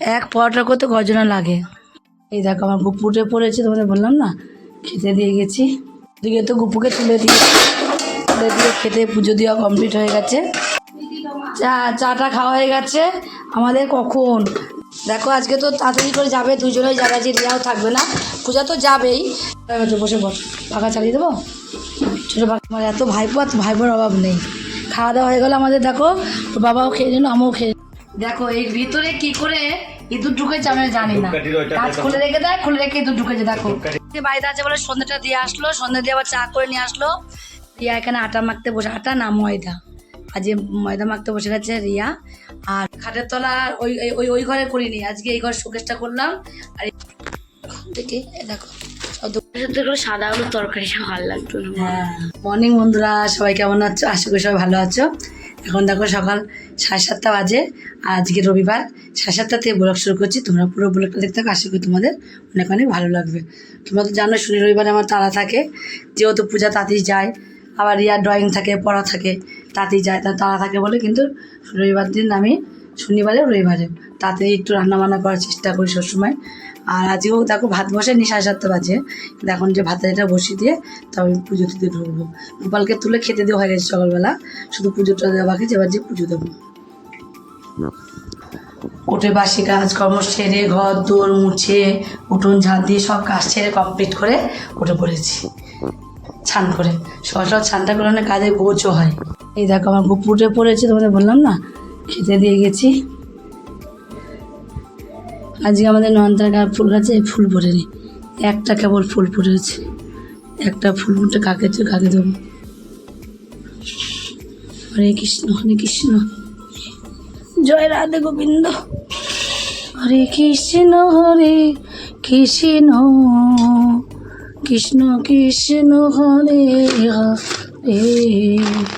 এক পরোটা করতে গজনা লাগে? এই দেখো, আমার গুপু উঠে পড়েছে তোমাদের বললাম না? খেতে দিয়ে গেছি। দিকে তো গুপুকে তুলে দিয়ে তুলে দিয়ে খেতে পুজো দেওয়া কমপ্লিট হয়ে গেছে। চা, চাটা খাওয়া হয়ে গেছে। আমাদের কখন? দেখো, আজকে তো তাড়াতাড়ি করে যাবে, দুজনেই যাবে। আজকে রিয়াও থাকবে না। পূজা তো যাবেই। বসে, বস পাখা চালিয়ে দেবো? ছোটো পাখা আমার এত ভাইপো আর ভাইপোর অভাব নেই। খাওয়া দাওয়া হয়ে গেলো আমাদের, দেখো। বাবাও খেয়ে নিল, আমিও খেয়ে দেখো এই ভিতরে কি করে ইঁদুর ঢুকেছে আমি জানি না। কাজ খুলে রেখে দেয় খুলে রেখে ইঁদুর ঢুকেছে দেখো। বাড়িতে আছে বলে সন্ধ্যাটা দিয়ে আসলো সন্ধ্যা দিয়ে আবার চা করে নিয়ে আসলো। রিয়া এখানে আটা মাখতে বসে আটা না ময়দা। আজকে ময়দা মাখতে বসে গেছে রিয়া। আর খাটের তলা ওই ওই- ওই ওই ঘরে করিনি আজকে এই ঘর শোকেসটা করলাম। আর দেখি দেখো। সাদা আলুর তরকারি ভালো লাগতো না। হ্যাঁ। মর্নিং বন্ধুরা সবাই কেমন আছো? আশা করি সবাই ভালো আছো। এখন দেখো সকাল সাড়ে সাতটা বাজে, আর আজকে রবিবার। সাড়ে সাতটা থেকে ব্লগ শুরু করছি, তোমরা পুরো ব্লগটা দেখতে থাকো, আশা করি তোমাদের অনেক অনেক ভালো লাগবে। তোমরা তো জানো শনি রবিবারে আমার তাড়া থাকে, যেহেতু পূজা তাড়াতাড়ি যায়, আবার রিয়া ড্রয়িং থাকে, পড়া থাকে, তাড়াতাড়ি যায়, তার তাড়া থাকে বলে কিন্তু রবিবার দিন আমি শনিবারে রবিবারে তাড়াতাড়ি একটু রান্না বান্না করার চেষ্টা করি সবসময়। আর আজকেও দেখো ভাত বসে নি সাড়ে সাতটা বাজে। এখন যে ভাতটা এটা বসিয়ে দিয়ে তবে পুজো দিতে ঢুকবো। গোপালকে তুলে খেতে দেওয়া হয়ে গেছে সকালবেলা। শুধু পুজোটা দেওয়া বাকি, এবার যে পুজো দেবো। উঠে বাসি কাজ কর্ম সেরে, ঘর দোর মুছে, উঠোন ঝাঁট দিয়ে সব কাজ ছেড়ে কমপ্লিট করে উঠে পড়েছি। ছান করে। সকাল সকাল ছানটা করে অনেক কাজে গোছও হয়। এই দেখো আমার গুপ উঠে পড়েছে তোমাদের বললাম না? খেতে দিয়ে গেছি। আজকে আমাদের গা ফুল গাছে ফুল পড়েনি একটা কেবল ফুল পড়েছে একটা ফুল ফুটে কাকে কাকে দেবো? হরে কৃষ্ণ হরে কৃষ্ণ। জয় রাধে গোবিন্দ। হরে কৃষ্ণ হরে কৃষ্ণ। কৃষ্ণ কৃষ্ণ, হরে হরে।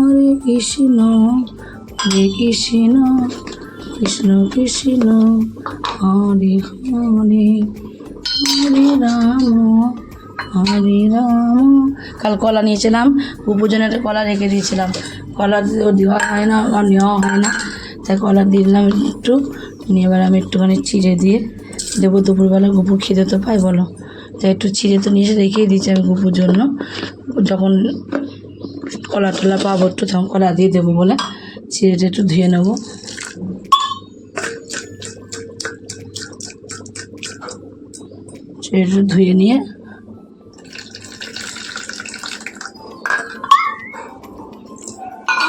হরে কৃষ্ণ হরে কৃষ্ণ কৃষ্ণ কৃষ্ণ, হরে হরে হরে রাম হরে রাম। কাল কলা নিয়েছিলাম, উপজনের কলা রেখে দিয়েছিলাম। কলা দেওয়া হয় না আর নেওয়া হয় না। তাই কলা দিলাম একটু। নিয়ে এবার আমি একটুখানি চিড়ে দিয়ে দেবো দুপুরবেলা। গুপুর খিদে তো পাই বলো। তাই একটু চিড়ে তো নিয়ে এসে রেখেই দিয়েছি আমি গুপুর জন্য। যখন কলা টলা পাবো, একটু তখন কলা দিয়ে দেবো বলে। চিড়েটা একটু ধুয়ে নেব। চিড়েটা ধুয়ে নিয়ে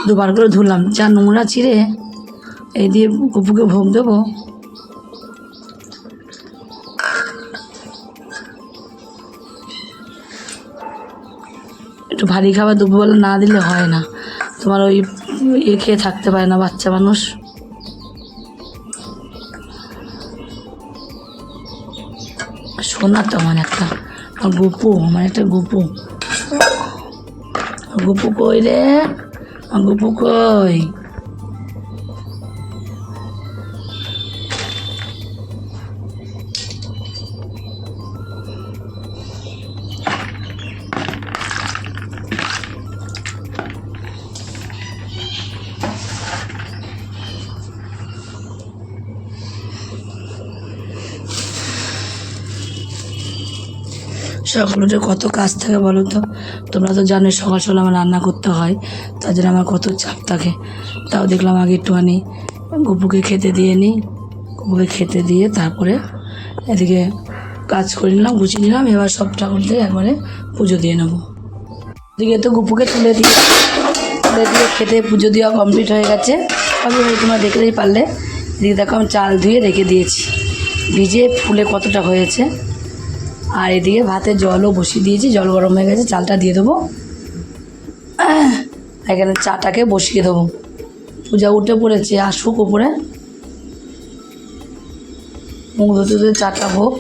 দুবার করে ধুলাম। যা নোংরা ছিঁড়ে এই দিয়ে গপুকে ভোগ দেবো। একটু ভারী খাবার দুপুরবেলা না দিলে হয় না। তোমার ওই এ খেয়ে থাকতে পারে না বাচ্চা মানুষ। সোনা তো আমার একটা, আমার গুপু, আমার একটা গুপু। গুপু কই রে? গুপু কই? সকালে উঠে কত কাজ থাকে বলো তো? তোমরা তো জানো সকাল সকাল আমার রান্না করতে হয়, তার জন্য আমার কত চাপ থাকে। তাও দেখলাম আগে একটুখানি গপুকে খেতে দিয়ে নিই। গপুকে খেতে দিয়ে তারপরে এদিকে কাজ করে নিলাম, গুছিয়ে নিলাম, এবার সব ঠাকুরদের একবারে পুজো দিয়ে নেব। এদিকে তো গপুকে তুলে দিয়ে তুলে দিয়ে খেতে পুজো দেওয়া কমপ্লিট হয়ে গেছে। আমি তোমরা দেখলেই পারলে। এদিকে দেখো আমি চাল ধুয়ে রেখে দিয়েছি। ভিজে ফুলে কতটা হয়েছে। আর এদিকে ভাতে জলও বসিয়ে দিয়েছি, জল গরম হয়ে গেছে, চালটা দিয়ে দেবো। এখানে চাটাকে বসিয়ে দেবো। পূজা উঠে পড়েছে, আসুক ওপরে মুখ ধুতে চারটা হোক।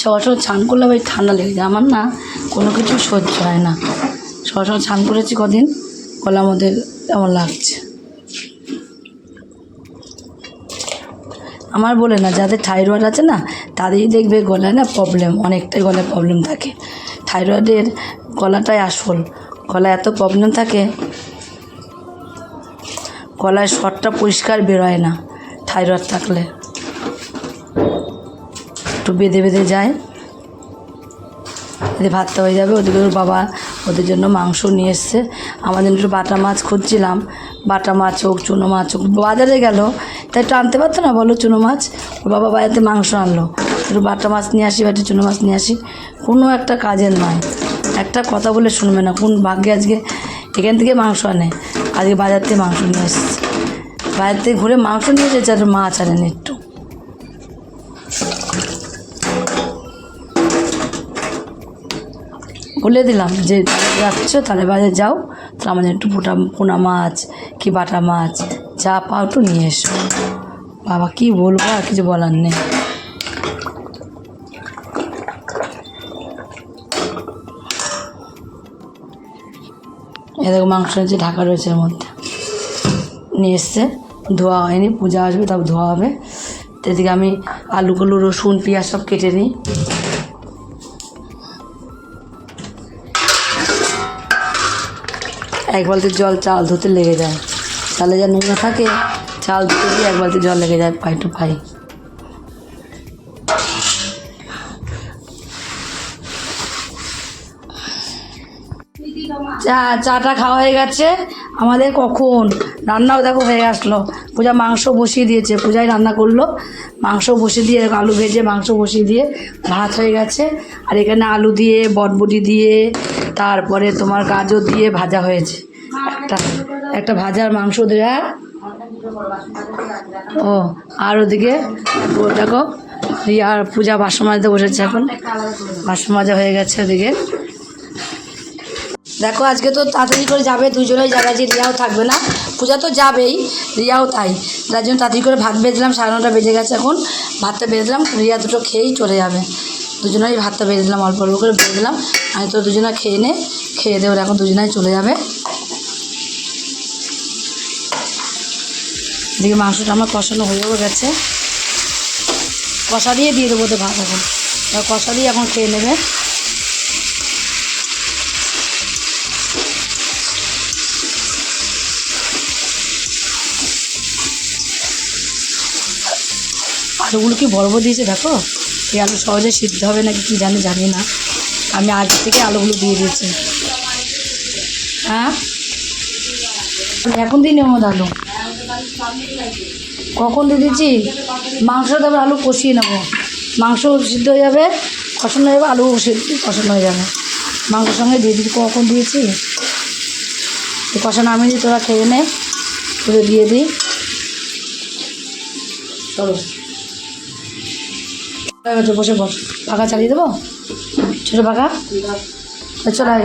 সবার সময় স্নান করলে ভাই ঠান্ডা লেগে যায়। আমার না কোনো কিছু সহ্য হয় না। সময় স্নান করেছি কদিন গলার মধ্যে কেমন লাগছে। আমার বলে না, যাদের থাইরয়েড আছে না, তাদেরই দেখবে গলায় না প্রবলেম অনেকটাই গলায় প্রবলেম থাকে। থাইরয়েডের গলাটাই আসল, গলায় এত প্রবলেম থাকে, গলায় শটটা পরিষ্কার বেরোয় না থাইরয়েড থাকলে। একটু বেঁধে বেঁধে যায়। এদের ভাতটা হয়ে যাবে। ওদিকে ওর বাবা ওদের জন্য মাংস নিয়ে এসছে। আমাদের একটু বাটা মাছ খুঁজছিলাম। বাটা মাছ হোক, চুনো মাছ হোক, বাজারে গেল। তাই একটু আনতে পারতো না? বলো চুনো মাছ। ওর বাবা বাড়িতে মাংস আনলো। একটু বাটা মাছ নিয়ে আসি বা চুনো মাছ নিয়ে আসি। কোনো একটা কাজের নয়। একটা কথা বলে শুনবে না। কোন ভাগ্যে আজকে এখান থেকে মাংস আনে? আজকে বাজার থেকে মাংস নিয়ে এসছে। বাজার থেকে ঘুরে মাংস নিয়ে এসেছে আর মাছ আনেন একটু। বলে দিলাম যে, যাচ্ছ, তাহলে বাজারে যাও। তাহলে আমাদের একটু পোটা, পোনা মাছ কি বাটা মাছ, যা পাও একটু নিয়ে এসো। বাবা, কি বলব, আর কিছু বলার নেই। এ দেখো, মাংস হচ্ছে ঢাকা রয়েছে এর মধ্যে। নিয়ে এসছে, ধোয়া হয়নি, পূজা আসবে, তারপর ধোয়া হবে। এদিকে আমি আলুগুলো রসুন, পেঁয়াজ সব কেটে নিই। এক বালতি জল, চাল ধুতে লেগে যায়। চালে যা নোংরা থাকে, চাল ধুতে গিয়ে এক বালতি জল লেগে যায় পাই টু পাই চা, চাটা খাওয়া হয়ে গেছে। আমাদের কখন? রান্নাও দেখো হয়ে আসলো। পূজা মাংস বসিয়ে দিয়েছে। পূজায় রান্না করল। মাংস বসিয়ে দিয়ে আলু ভেজে মাংস বসিয়ে দিয়ে ভাত হয়ে গেছে। আর এখানে আলু দিয়ে বটবটি দিয়ে তারপরে তোমার গাজর দিয়ে ভাজা হয়েছে। একটা একটা ভাজার মাংস দেওয়া ও, আর ওদিকে দেখো রিয়ার পূজা বাসন মাজতে বসেছে এখন। বাসন মাজা হয়ে গেছে ওদিকে। দেখো, আজকে তো তাড়াতাড়ি করে যাবে, দুজনেই যাবে, আজকে রিয়াও থাকবে না। পূজা তো যাবেই, রিয়াও তাই। তার জন্য তাড়াতাড়ি করে ভাত বেজলাম, সাড়ে নটা বেজে গেছে এখন। ভাতটা বেজলাম, রিয়া দুটো খেয়েই চলে যাবে। দুজনেই ভাতটা বেজে দিলাম, অল্প অল্প করে বেজে দিলাম। আমি তো দুজনে খেয়ে নে, খেয়ে দেবো এখন দুজনাই চলে যাবে। এদিকে মাংসটা আমার কষানো হয়েও গেছে। কষা দিয়ে দিয়ে দেবো তো ভাত এখন। কষা দিয়ে এখন খেয়ে নেবে। আলুগুলো কি বড় বড় দিয়েছে, দেখো? এই আলু সহজে সিদ্ধ হবে নাকি কি জানি জানি না। আমি আগে থেকে আলুগুলো দিয়ে দিয়েছি। হ্যাঁ? এখন দিন মধ্যে আলু। কখন দিয়ে দিয়েছি? মাংস তারপর আলু কষিয়ে নেব। মাংস সিদ্ধ হয়ে যাবে, কষানো হয়ে যাবে, আলু সিদ্ধ কষানো হয়ে যাবে। মাংসের সঙ্গে দিয়ে দিচ্ছি কখন দিয়েছি? এই কষা নামিয়ে দিই তোরা খেয়ে নে। তুলে দিয়ে দিই। চলো। বসে বস। পাখা চালিয়ে দেবো? ছোটো পাখা? চলাই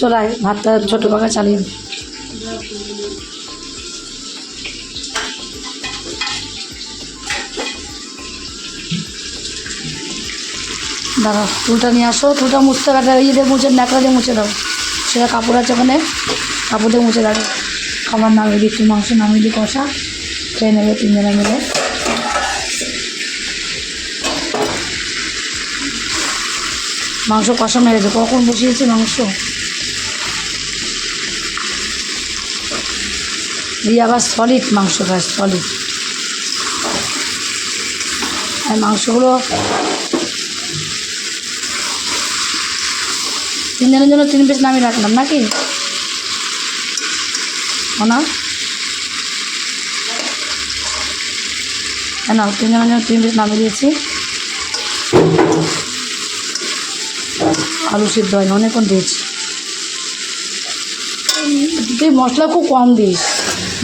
চলাই ভাতটা ছোটো পাখা চালিয়ে দিই। দাঁড়াও চুলটা নিয়ে আসো। চুলটা মুছতে কাটা ইয়ে দিয়ে মুছে, ন্যাকড়া দিয়ে মুছে দাও। সেটা কাপড় আছে ওখানে, কাপড় দিয়ে মুছে দাও। খাবার নামিয়ে দিচ্ছি, মাংস নামিয়ে দিই কষা। খেয়ে নেবে তিনজনে মিলে। মাংস কষা গেছে কখন বসিয়েছে মাংস? দিয়ে আবার সলিড মাংস খায় সলিড আর মাংসগুলো তিন তিনজনের জন্য তিন পিস নামিয়ে রাখলাম নাকি? না না তিনজনের জন্য তিন পিস নামিয়ে দিয়েছি। আলু সিদ্ধ হয় না অনেকক্ষণ দিয়েছি তুই মশলা খুব কম দিস।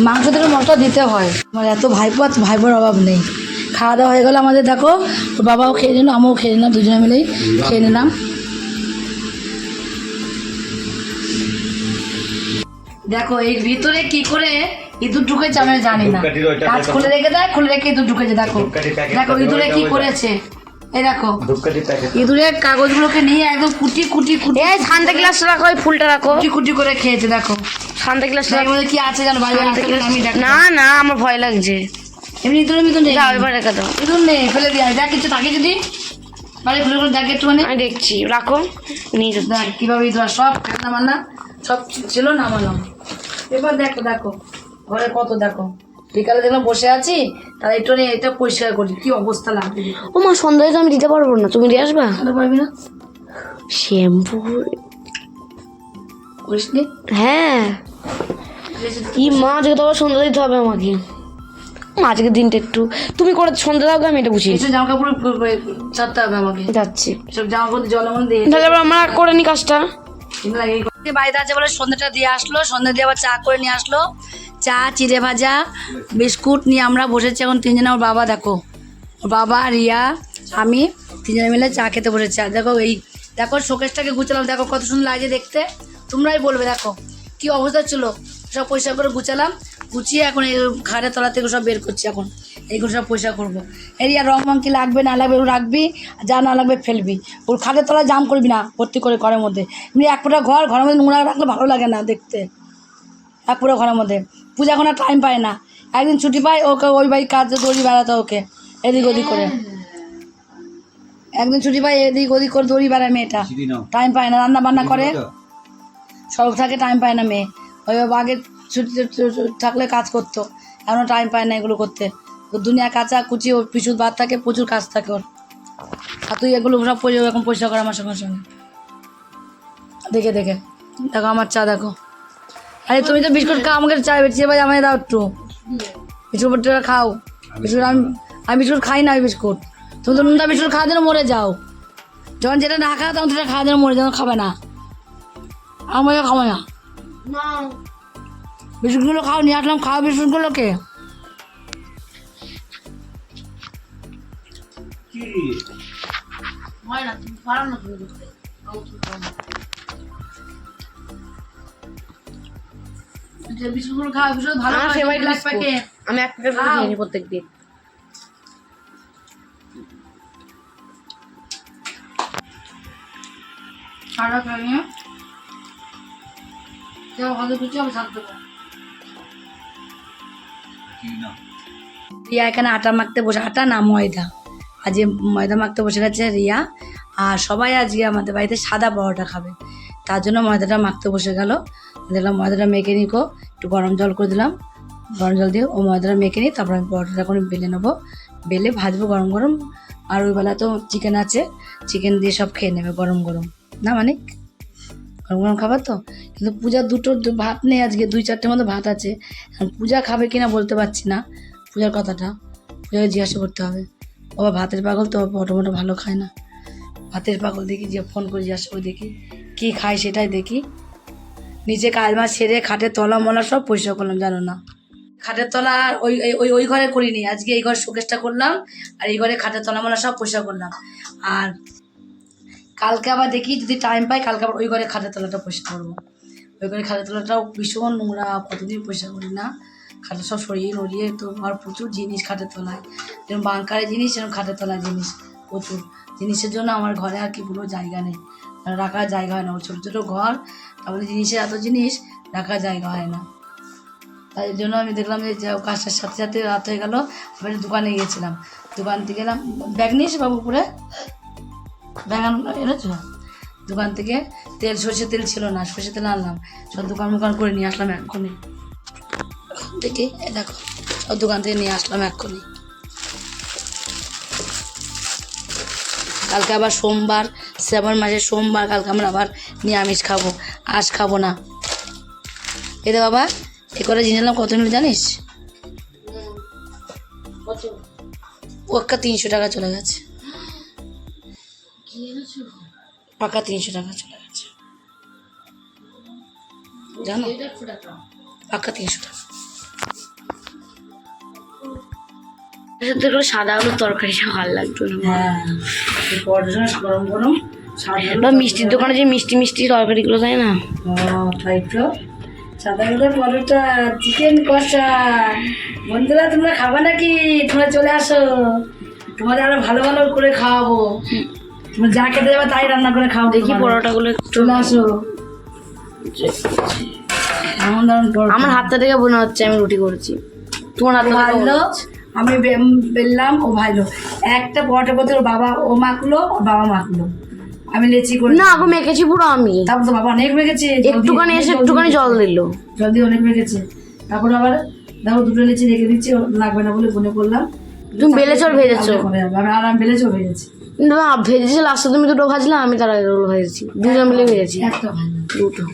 মাংস থেকে মশলা দিতে হয়। আমার এত ভাইপো আর ভাইপোর অভাব নেই। খাওয়া দাওয়া হয়ে গেলো আমাদের দেখো বাবাও খেয়ে নিল আমিও খেয়ে নিলাম দুজনে মিলেই খেয়ে নিলাম। দেখো এই ভিতরে কি করে ইঁদুর ঢুকেছে আমি জানি না। কাজ খুলে রেখে দেয় খুলে রেখে ইঁদুর ঢুকেছে দেখো। দেখো ইঁদুরে কি করেছে? এই দেখো ধূপকাঠি প্যাকেট ইঁদুরের কাগজগুলোকে নিয়ে একদম কুটি কুটি কুটি এই শান্তা গ্লাস রাখো ওই ফুলটা রাখো। কুটি কুটি করে খেয়েছে দেখো। শান্তা গ্লাস এর মধ্যে কি আছে জানো বাইরে আমি দেখো না না আমার ভয় লাগছে। এমনি ইঁদুরের মতো নেই। এবার রেখে দাও। ইঁদুর নেই ফেলে দিয়ে। দেখ কিছু থাকে যদি। বাড়ি খুলে খুলে দেখ একটুখানি। আমি দেখছি রাখো নিয়ে যাচ্ছি। দেখ কীভাবে ইঁদুর সব খান্না মান্না সব ছিল নামালাম এবার দেখো দেখো ঘরে কত দেখো। বিকালে দেখলাম বসে আছি তাহলে একটু নিয়ে এটা পরিষ্কার করি কি অবস্থা লাগবে? ও মা সন্ধ্যায় তো আমি দিতে পারব না। তুমি দিয়ে আসবা? পারবি না? শ্যাম্পু। করিস নি? হ্যাঁ। কি মা আজকে তো আবার সন্ধ্যা দিতে হবে আমাকে। মা, আজকের দিনটা একটু। তুমি করে সন্ধ্যা দাও আমি এটা এসব জামা কাপড় ছাড়তে হবে আমাকে। যাচ্ছি। সব জামা কাপড় জলে মনে দিয়ে তাহলে আবার আমরা করে নি কাজটা। বাড়িতে আছে বলে সন্ধ্যেটা দিয়ে আসলো, সন্ধ্যে দিয়ে আবার চা করে নিয়ে আসলো। চা, চিড়ে ভাজা, বিস্কুট নিয়ে আমরা বসেছি এখন তিনজনে। ওর বাবা দেখো, ওর বাবা, রিয়া, আমি তিনজনে মিলে চা খেতে বসেছি। আর দেখো এই, দেখো শোকেশটাকে গুছালাম। দেখো কত সুন্দর লাগছে দেখতে। তোমরাই বলবে, দেখো কি অবস্থা ছিল? সব পরিষ্কার করে গুছালাম। গুছিয়ে এখন এই ঘাড়ের তলা থেকে সব বের করছি এখন। এইগুলো সব পয়সা করব। এই রিয়া রং মং কি লাগবে না লাগবে রাখবি যা না লাগবে ফেলবি। ওর খাটের তলায় জাম করবি না ভর্তি করে ঘরের মধ্যে। এমনি এক ফোঁটা ঘর ঘরের মধ্যে নোংরা রাখলে ভালো লাগে না দেখতে। এক পুরো ঘরের মধ্যে। পূজা এখন টাইম পায় না। একদিন ছুটি পায় ওকে ওই বাড়ি কাজে দৌড়ি বেড়াতে ওকে এদিক ওদিক করে। একদিন ছুটি পায় এদিক ওদিক করে দৌড়ি বেড়ায় মেয়েটা। টাইম পায় না রান্না বান্না করে। সব থাকে টাইম পায় না মেয়ে। ওই আগে ছুটি থাকলে কাজ করতো। এখনও টাইম পায় না এগুলো করতে। ও দুনিয়া কাঁচা কুচি ওর পিছু বাদ থাকে প্রচুর কাজ থাকে ওর। আর তুই এগুলো সব পরি এখন পরিষ্কার কর আমার সঙ্গে সঙ্গে। দেখে দেখে। দেখো আমার চা দেখো। আরে তুমি তো বিস্কুট খাও আমাকে চা বেরিয়ে ভাই আমায় দাও একটু। বিস্কুট খাও। বিস্কুট আমি আমি বিস্কুট খাই না ওই বিস্কুট। তুমি তো নুনটা বিস্কুট খাওয়ার জন্য মরে যাও। যখন যেটা না খাও তখন সেটা খাওয়ার জন্য মরে যাও খাবে না। আমাকে খাবে না। বিস্কুটগুলো খাও নিয়ে আসলাম খাও বিস্কুটগুলোকে। হয়। আমি এক প্যাকেট করে খাও। খেয়ে নিই প্রত্যেক দিন সারা খাইয়ে কেউ ভালো কিছু আমি থাকতে পারো রিয়া এখানে আটা মাখতে বসে, আটা না ময়দা? আজ ময়দা মাখতে বসে গেছে রিয়া, আর সবাই আজকে আমাদের বাড়িতে সাদা পরোটা খাবে। তার জন্য ময়দাটা মাখতে বসে গেল। দেখলাম ময়দাটা মেখে নিকো, একটু গরম জল করে দিলাম। গরম জল দিয়ে ও ময়দাটা মেখে নিই তারপর আমি পরোটাটা করে বেলে নেব। বেলে ভাজবো গরম গরম। আর ওই বেলা তো চিকেন আছে। চিকেন দিয়ে সব খেয়ে নেবে গরম গরম। না মানে গরম খাবার তো? কিন্তু পূজা দুটো ভাত নেই আজকে, দুই চারটের মতো ভাত আছে। পূজা খাবে কিনা বলতে পারছি না। পূজার কথাটা, পূজাকে জিজ্ঞাসা করতে হবে। বাবা ভাতের পাগল তো মোটো মোটো ভালো খায় না। ভাতের পাগল দেখি, যে ফোন করে জিজ্ঞাসা করে দেখি, কী খায় সেটাই দেখি। নিচে কাজ মাছ সেরে খাটের তলা মলা সব পরিষ্কার করলাম, জানো না? খাটের তলা আর ওই- ওই ওই ঘরে করিনি। আজকে এই ঘরে শোকেসটা করলাম, আর এই ঘরে খাটের তলা মলা সব পরিষ্কার করলাম। আর কালকে আবার দেখি যদি টাইম পাই, কালকে আবার ওই ঘরে খাটের তলাটা পরিষ্কার করব। ওই ঘরে খাটের তলাটাও ভীষণ নোংরা, কতদিন পরিষ্কার করি না। খাটে সব সরিয়ে নড়িয়ে তো আর প্রচুর জিনিস খাটের তলায়। যেরকম বাংকারের জিনিস, সেরকম খাটের তলায় জিনিস, প্রচুর। জিনিসের জন্য আমার ঘরে আর কি পুরো জায়গা নেই। রাখার জায়গা হয় না। ওর ছোটো ছোটো ঘর, তারপরে জিনিসের এত জিনিস, রাখার জায়গা হয় না। তাই জন্য আমি দেখলাম যে যা- কাজটার সাথে সাথে রাত হয়ে গেল। আমি দোকানে গিয়েছিলাম দোকান থেকে গেলাম ব্যাগ নিয়েছি বাবু উপরে। ব্যাগ আন- এনেছো? দোকান থেকে তেল সর্ষে তেল ছিল না সর্ষে তেল আনলাম। সব দোকান মোকান করে নিয়ে আসলাম এক্ষুনি। দেখি দেখো সব দোকান থেকে নিয়ে আসলাম এক্ষুনি। কালকে আবার সোমবার শ্রাবণ মাসের সোমবার কালকে আমরা আবার নিরামিষ খাব। আজ খাব না। এতে বাবা এ করে জিনিস কত নিল জানিস? ওকা তিনশো টাকা চলে গেছে। পাকা তিনশো টাকা চলে গেছে। জানো? পাকা তিনশো টাকা। সাথে করে সাদা আলুর তরকারিটা ভালো লাগতো না। হ্যাঁ গরম গরম বা মিষ্টির দোকানে যে মিষ্টি মিষ্টি তরকারিগুলো দেয় না? তাই তো। সাদা কালো পরোটা চিকেন কষা। বন্ধুরা তোমরা খাবে নাকি? তোমরা চলে আসো। তোমাদের আরও ভালো ভালো করে খাওয়াবো। যা খেতে যাবে তাই রান্না করে খাওয়াবো দেখি। পরোটাগুলো চলে আসো। আমার হাতটা থেকে মনে হচ্ছে আমি রুটি করেছি। তোমার হাতে ভালো। আমি বেললাম ও ভালো। একটা পরোটা করতে ওর বাবা ও মাখলো ওর বাবা মাখলো। আমি লেচি করে না আগে মেখেছি পুরো আমি। তারপর তো বাবা অনেক মেখেছে একটুখানি এসে একটুখানি জল দিল। জলদি অনেক মেখেছে। তারপর আবার দেখো দুটো লেচি রেখে দিচ্ছি লাগবে না বলে মনে করলাম। তুমি বেলেছো আর ভেজেছো। আমি আর আমি বেলেছো ভেজেছি। না ভেজেছি লাস্টে তুমি দুটো ভাজলে আমি তার আগে দুটো ভেজেছি। দুজন মিলে ভেজেছি। দুটো।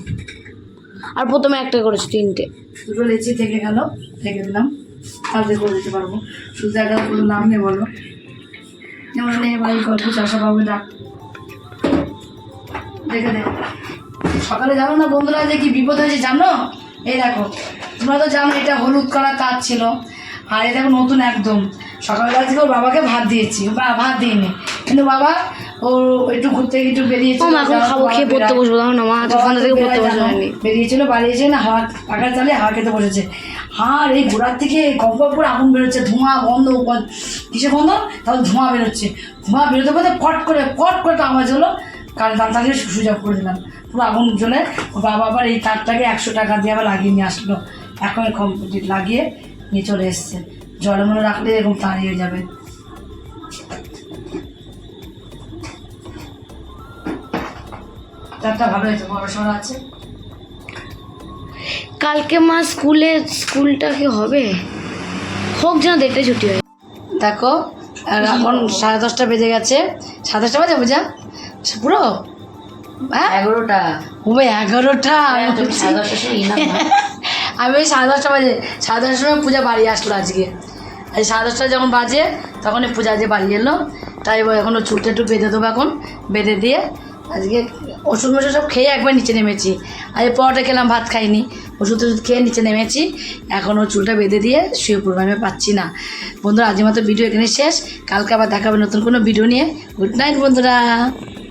আর প্রথমে একটা করেছি তিনটে। দুটো লেচি থেকে গেল রেখে দিলাম। কালকে করে দিতে পারব। শুধু একটা নাম নেই বলো। যেমন নেই বাড়ি গল্প চাষা বাবু ডাক। দেখে দে সকালে জানো না বন্ধুরা যে কি বিপদ হয়েছে জানো? এই দেখো তোমরা তো জানো এটা হলুদ করা কাজ ছিল। আর এই দেখো নতুন একদম। সকালবেলা থেকে ওর বাবাকে ভাত দিয়েছি। বা ভাত দিইনি। কিন্তু বাবা। ও একটু ঘুরতে একটু বেরিয়েছে মা এখন খাব খেয়ে পড়তে বসবো না মা আজ থেকে পড়তে বসে হয়নি বেরিয়েছিল বাড়িয়েছে না হাওয়া পাখার চালে হাওয়া খেতে বসেছে। আর এই গোড়ার থেকে গপ গপ করে আগুন বেরোচ্ছে ধোঁয়া গন্ধ কিসে গন্ধ? তাহলে ধোঁয়া বেরোচ্ছে। ধোঁয়া বেরোতে বেরোতে ফট করে ফট করে একটা আওয়াজ হলো। কারণ তাড়াতাড়ি সুযোগ করে দিলাম। পুরো আগুন জ্বলে বাবা আবার এই তারটাকে একশো টাকা দিয়ে আবার লাগিয়ে নিয়ে আসলো। এখন লাগিয়ে নিয়ে চলে এসছে। জলে মনে রাখলে এরকম তাড়িয়ে যাবে। তারটা ভালো হয়েছে সড়ো আছে? কালকে মা স্কুলে স্কুলটা কি হবে? হোক যেন দেড়টা ছুটি হয়। দেখো আর এখন সাড়ে দশটা বেজে গেছে। সাড়ে দশটা বাজে বুঝা পুরো? হ্যাঁ? এগারোটা। হবে এগারোটা। আমি বলছি। আমি ওই সাড়ে দশটা বাজে সাড়ে দশটার সময় পূজা বাড়ি আসলো আজকে। এই সাড়ে দশটা যখন বাজে তখন পূজা যে বাড়ি এলো। তাই এখন ও চুলটা একটু বেঁধে দেবো এখন বেঁধে দিয়ে আজকে ওষুধ মশুদ সব খেয়ে একবার নিচে নেমেছি। আজকে পরোটা খেলাম, ভাত খাইনি। ওষুধ টষুধ খেয়ে নিচে নেমেছি। এখন চুলটা বেঁধে দিয়ে শুয়ে পড়ব, আমি পাচ্ছি না। বন্ধুরা, আজকের মতো ভিডিও এখানে শেষ। কালকে আবার দেখাবে নতুন কোনো ভিডিও নিয়ে। গুড নাইট বন্ধুরা।